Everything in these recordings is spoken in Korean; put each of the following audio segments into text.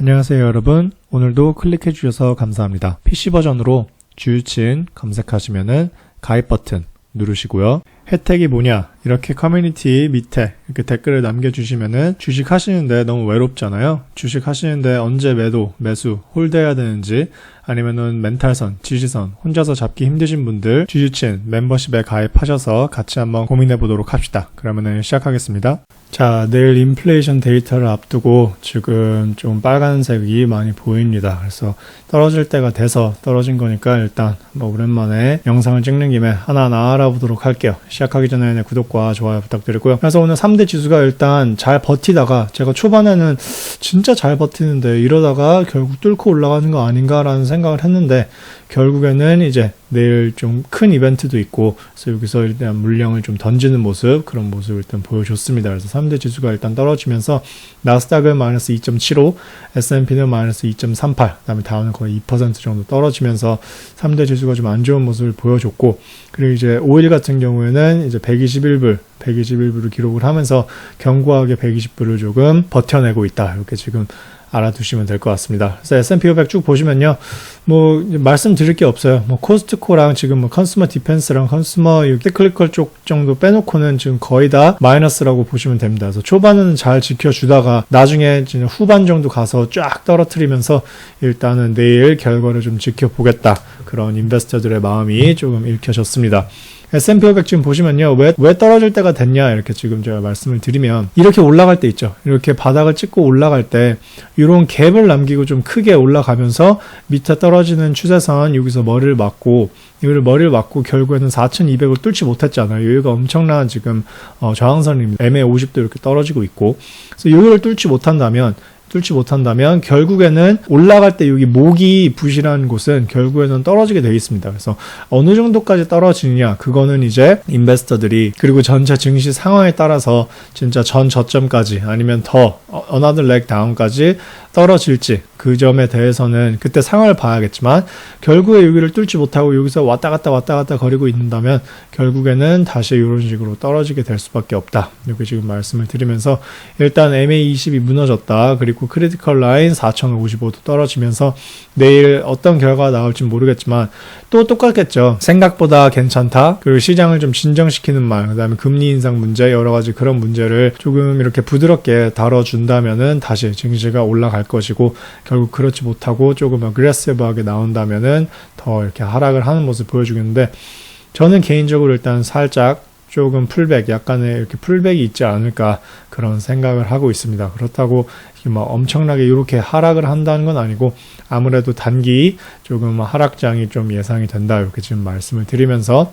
안녕하세요 여러분. 오늘도 클릭해 주셔서 감사합니다. PC 버전으로 주유친 검색하시면은 가입 버튼 누르시고요 혜택이 뭐냐 이렇게 커뮤니티 밑에 이렇게 댓글을 남겨주시면은 주식 하시는데 너무 외롭잖아요 주식 하시는데 언제 매도 매수 홀드해야 되는지 아니면은 멘탈선 지지선 혼자서 잡기 힘드신 분들 주주친 멤버십에 가입하셔서 같이 한번 고민해 보도록 합시다 그러면은 시작하겠습니다 자, 내일 인플레이션 데이터를 앞두고 지금 좀 빨간색이 많이 보입니다. 그래서 떨어질 때가 돼서 떨어진 거니까 일단 뭐 오랜만에 영상을 찍는 김에 하나하나 알아보도록 할게요. 시작하기 전에 구독과 좋아요 부탁드리고요. 그래서 오늘 3대 지수가 일단 잘 버티다가 제가 초반에는 진짜 잘 버티는데 이러다가 결국 뚫고 올라가는 거 아닌가라는 생각을 했는데 결국에는 이제 내일 좀 큰 이벤트도 있고 그래서 여기서 일단 물량을 좀 던지는 모습 그런 모습을 일단 보여줬습니다. 그래서 3대 지수가 일단 떨어지면서 나스닥은 마이너스 2.75, S&P는 마이너스 2.38, 그다음에 다음은 거의 2% 정도 떨어지면서 3대 지수가 좀 안 좋은 모습을 보여줬고 그리고 이제 5일 같은 경우에는 이제 121불, 121불을 기록을 하면서 견고하게 120불을 조금 버텨내고 있다. 이렇게 지금 알아두시면 될 것 같습니다. 그래서 S&P 500 쭉 보시면요. 뭐 말씀드릴 게 없어요. 뭐 코스트코랑 지금 뭐 컨슈머 디펜스랑 컨슈머 테크니컬 쪽 정도 빼놓고는 지금 거의 다 마이너스라고 보시면 됩니다. 그래서 초반은 잘 지켜주다가 나중에 지금 후반 정도 가서 쫙 떨어뜨리면서 일단은 내일 결과를 좀 지켜보겠다. 그런 인베스터들의 마음이 조금 읽혀졌습니다. S&P 500 지금 보시면요. 왜, 왜 떨어질 때가 됐냐. 이렇게 지금 제가 말씀을 드리면, 이렇게 올라갈 때 있죠. 이렇게 바닥을 찍고 올라갈 때, 이런 갭을 남기고 좀 크게 올라가면서 밑에 떨어지는 추세선 여기서 머리를 맞고, 이거를 머리를 맞고 결국에는 4,200을 뚫지 못했잖아요. 여기가 엄청난 지금 어, 저항선입니다. MA 50도 이렇게 떨어지고 있고, 그래서 여기를 뚫지 못한다면, 뚫지 못한다면 결국에는 올라갈 때 여기 목이 부실한 곳은 결국에는 떨어지게 되어 있습니다. 그래서 어느 정도까지 떨어지느냐 그거는 이제 인베스터들이 그리고 전체 증시 상황에 따라서 진짜 전 저점까지 아니면 더 어나더 렉 다운까지 떨어질지 그 점에 대해서는 그때 상황을 봐야겠지만 결국에 여기를 뚫지 못하고 여기서 왔다 갔다 왔다 갔다 거리고 있는다면 결국에는 다시 이런 식으로 떨어지게 될 수밖에 없다. 이렇게 지금 말씀을 드리면서 일단 MA20이 무너졌다. 그리고 크리티컬 라인 4055도 떨어지면서 내일 어떤 결과가 나올지 모르겠지만 또 똑같겠죠. 생각보다 괜찮다. 그리고 시장을 좀 진정시키는 말, 그다음에 금리 인상 문제 여러 가지 그런 문제를 조금 이렇게 부드럽게 다뤄준다면은 다시 증시가 올라갈 것이고 결국 그렇지 못하고 조금 어그레시브하게 나온다면은 더 이렇게 하락을 하는 모습 보여주겠는데 저는 개인적으로 일단 살짝 조금 풀백, 약간의 이렇게 풀백이 있지 않을까 그런 생각을 하고 있습니다. 그렇다고 막 엄청나게 이렇게 하락을 한다는 건 아니고 아무래도 단기 조금 하락장이 좀 예상이 된다 이렇게 지금 말씀을 드리면서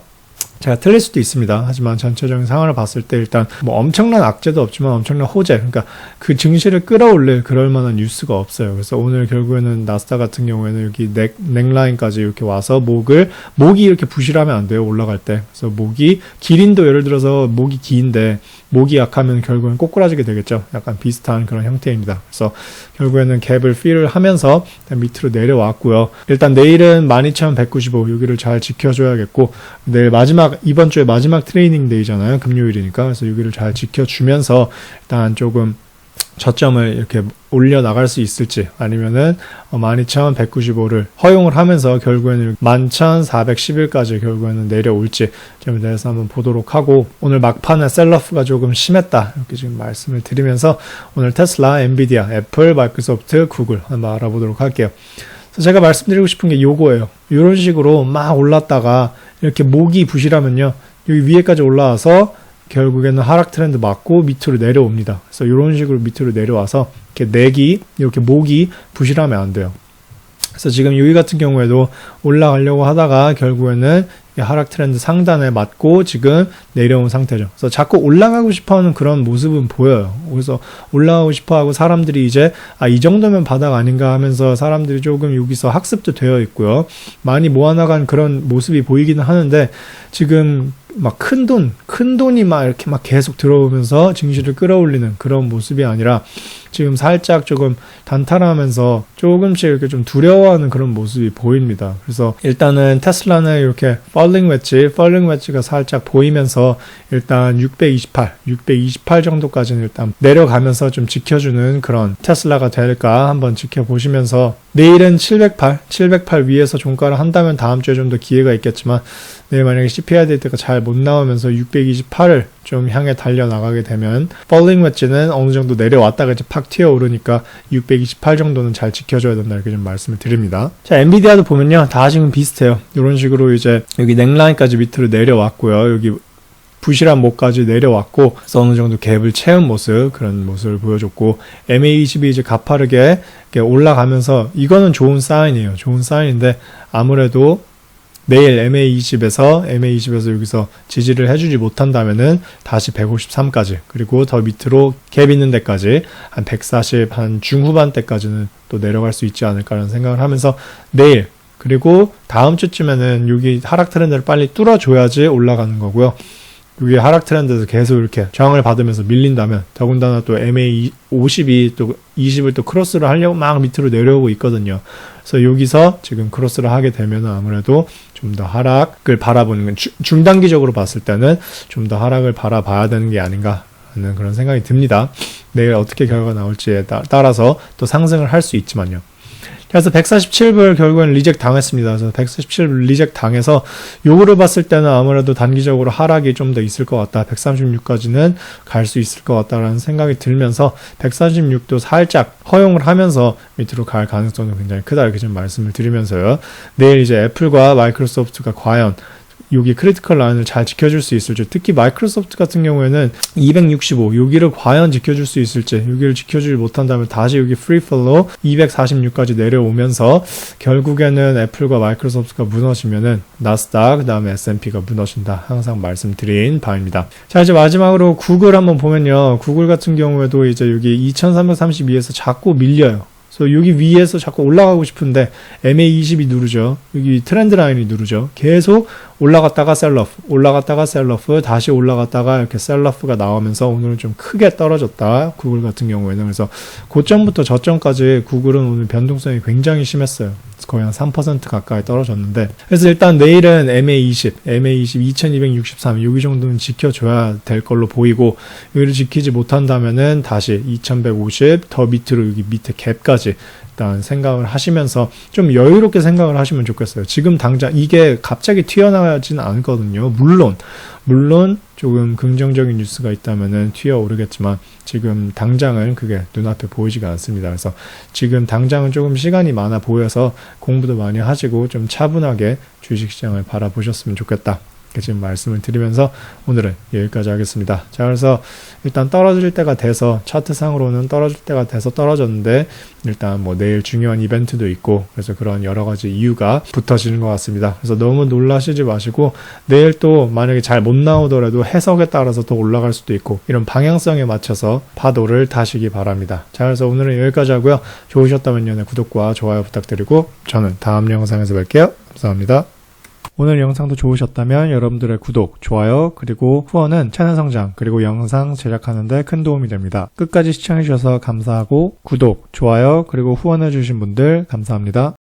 제가 틀릴 수도 있습니다. 하지만 전체적인 상황을 봤을 때 일단 뭐 엄청난 악재도 없지만 엄청난 호재, 그러니까 그 증시를 끌어올릴 그럴 만한 뉴스가 없어요. 그래서 오늘 결국에는 나스다 같은 경우에는 여기 넥, 넥라인까지 이렇게 와서 목을 목이 이렇게 부실하면 안 돼요. 올라갈 때. 그래서 목이 기린도 예를 들어서 목이 긴데 목이 약하면 결국엔 꼬꾸라지게 되겠죠. 약간 비슷한 그런 형태입니다. 그래서 결국에는 갭을 필을 하면서 밑으로 내려왔고요. 일단 내일은 12,195 여기를 잘 지켜줘야겠고 내일 마지막 이번 주에 마지막 트레이닝 데이잖아요. 금요일이니까 그래서 여기를 잘 지켜주면서 일단 조금 저점을 이렇게 올려 나갈 수 있을지 아니면은 12,195를 허용을 하면서 결국에는 11,411까지 결국에는 내려올지 점에 대해서 한번 보도록 하고 오늘 막판에 셀러프가 조금 심했다 이렇게 지금 말씀을 드리면서 오늘 테슬라, 엔비디아, 애플, 마이크로소프트, 구글 한번 알아보도록 할게요. 제가 말씀드리고 싶은 게 요거예요. 이런 식으로 막 올랐다가 이렇게 목이 부실하면요. 여기 위에까지 올라와서 결국에는 하락 트렌드 맞고 밑으로 내려옵니다. 그래서 이런 식으로 밑으로 내려와서 이렇게 내기, 이렇게 목이 부실하면 안 돼요. 그래서 지금 여기 같은 경우에도 올라가려고 하다가 결국에는 하락 트렌드 상단에 맞고 지금 내려온 상태죠. 그래서 자꾸 올라가고 싶어 하는 그런 모습은 보여요. 그래서 올라가고 싶어 하고 사람들이 이제 아, 이 정도면 바닥 아닌가 하면서 사람들이 조금 여기서 학습도 되어 있고요. 많이 모아나간 그런 모습이 보이기는 하는데 지금 막 큰 돈, 큰 돈이 막 이렇게 막 계속 들어오면서 증시를 끌어올리는 그런 모습이 아니라 지금 살짝 조금 단타하면서 조금씩 이렇게 좀 두려워하는 그런 모습이 보입니다. 그래서 일단은 테슬라는 이렇게 falling wedge, falling wedge가 살짝 보이면서 일단 628, 628 정도까지는 일단 내려가면서 좀 지켜주는 그런 테슬라가 될까 한번 지켜보시면서 내일은 708, 708 위에서 종가를 한다면 다음 주에 좀 더 기회가 있겠지만 내일 만약에 CPI 데이터가 잘 못 나오면서 628을 좀 향해 달려 나가게 되면 falling wedge는 어느 정도 내려왔다가 이제 팍 튀어 오르니까 628 정도는 잘 지켜줘야 된다 이렇게 좀 말씀을 드립니다. 자, 엔비디아도 보면요. 다 지금 비슷해요. 이런 식으로 이제 여기 넥라인까지 밑으로 내려왔고요. 여기 부실한 목까지 내려왔고 그래서 어느 정도 갭을 채운 모습 그런 모습을 보여줬고 MA20이 이제 가파르게 올라가면서 이거는 좋은 사인이에요. 좋은 사인인데 아무래도 내일 MA20에서 MA20에서 여기서 지지를 해주지 못한다면은 다시 153까지 그리고 더 밑으로 갭 있는 데까지 한 140 한 중후반대까지는 또 내려갈 수 있지 않을까라는 생각을 하면서 내일 그리고 다음 주쯤에는 여기 하락 트렌드를 빨리 뚫어줘야지 올라가는 거고요. 여기 하락 트렌드에서 계속 이렇게 저항을 받으면서 밀린다면 더군다나 또 MA50이 또 20을 또 크로스를 하려고 막 밑으로 내려오고 있거든요. 그래서 여기서 지금 크로스를 하게 되면 아무래도 좀 더 하락을 바라보는 건 주- 중단기적으로 봤을 때는 좀 더 하락을 바라봐야 되는 게 아닌가 하는 그런 생각이 듭니다. 내일 어떻게 결과가 나올지에 따- 따라서 또 상승을 할 수 있지만요. 그래서 147불 결국엔 리젝 당했습니다. 그래서 147불 리젝 당해서 요거를 봤을 때는 아무래도 단기적으로 하락이 좀 더 있을 것 같다. 136까지는 갈 수 있을 것 같다라는 생각이 들면서 146도 살짝 허용을 하면서 밑으로 갈 가능성은 굉장히 크다 이렇게 좀 말씀을 드리면서요. 내일 이제 애플과 마이크로소프트가 과연 여기 크리티컬 라인을 잘 지켜줄 수 있을지 특히 마이크로소프트 같은 경우에는 265 여기를 과연 지켜줄 수 있을지 여기를 지켜주지 못한다면 다시 여기 프리폴로 246까지 내려오면서 결국에는 애플과 마이크로소프트가 무너지면은 나스닥 그다음에 S&P가 무너진다 항상 말씀드린 바입니다. 자 이제 마지막으로 구글 한번 보면요 구글 같은 경우에도 이제 여기 2332에서 자꾸 밀려요. 여기 위에서 자꾸 올라가고 싶은데 MA20이 누르죠. 여기 트렌드 라인이 누르죠. 계속 올라갔다가 셀러프, 올라갔다가 셀러프, 다시 올라갔다가 이렇게 셀러프가 나오면서 오늘은 좀 크게 떨어졌다. 구글 같은 경우에는. 그래서 고점부터 저점까지 구글은 오늘 변동성이 굉장히 심했어요. 거의 한 3% 가까이 떨어졌는데. 그래서 일단 내일은 MA20, MA20 2263, 여기 정도는 지켜줘야 될 걸로 보이고, 여기를 지키지 못한다면은 다시 2150, 더 밑으로 여기 밑에 갭까지 일단 생각을 하시면서 좀 여유롭게 생각을 하시면 좋겠어요. 지금 당장 이게 갑자기 튀어나 가지는 않거든요. 물론 물론 조금 긍정적인 뉴스가 있다면은 튀어 오르겠지만 지금 당장은 그게 눈앞에 보이지가 않습니다. 그래서 지금 당장은 조금 시간이 많아 보여서 공부도 많이 하시고 좀 차분하게 주식시장을 바라보셨으면 좋겠다. 지금 말씀을 드리면서 오늘은 여기까지 하겠습니다. 자, 그래서 일단 떨어질 때가 돼서 차트상으로는 떨어질 때가 돼서 떨어졌는데 일단 뭐 내일 중요한 이벤트도 있고 그래서 그런 여러 가지 이유가 붙어지는 것 같습니다. 그래서 너무 놀라시지 마시고 내일 또 만약에 잘 못 나오더라도 해석에 따라서 더 올라갈 수도 있고 이런 방향성에 맞춰서 파도를 타시기 바랍니다. 자, 그래서 오늘은 여기까지 하고요. 좋으셨다면요, 네, 구독과 좋아요 부탁드리고 저는 다음 영상에서 뵐게요. 감사합니다. 오늘 영상도 좋으셨다면 여러분들의 구독, 좋아요, 그리고 후원은 채널 성장, 그리고 영상 제작하는데 큰 도움이 됩니다. 끝까지 시청해주셔서 감사하고 구독, 좋아요, 그리고 후원해주신 분들 감사합니다.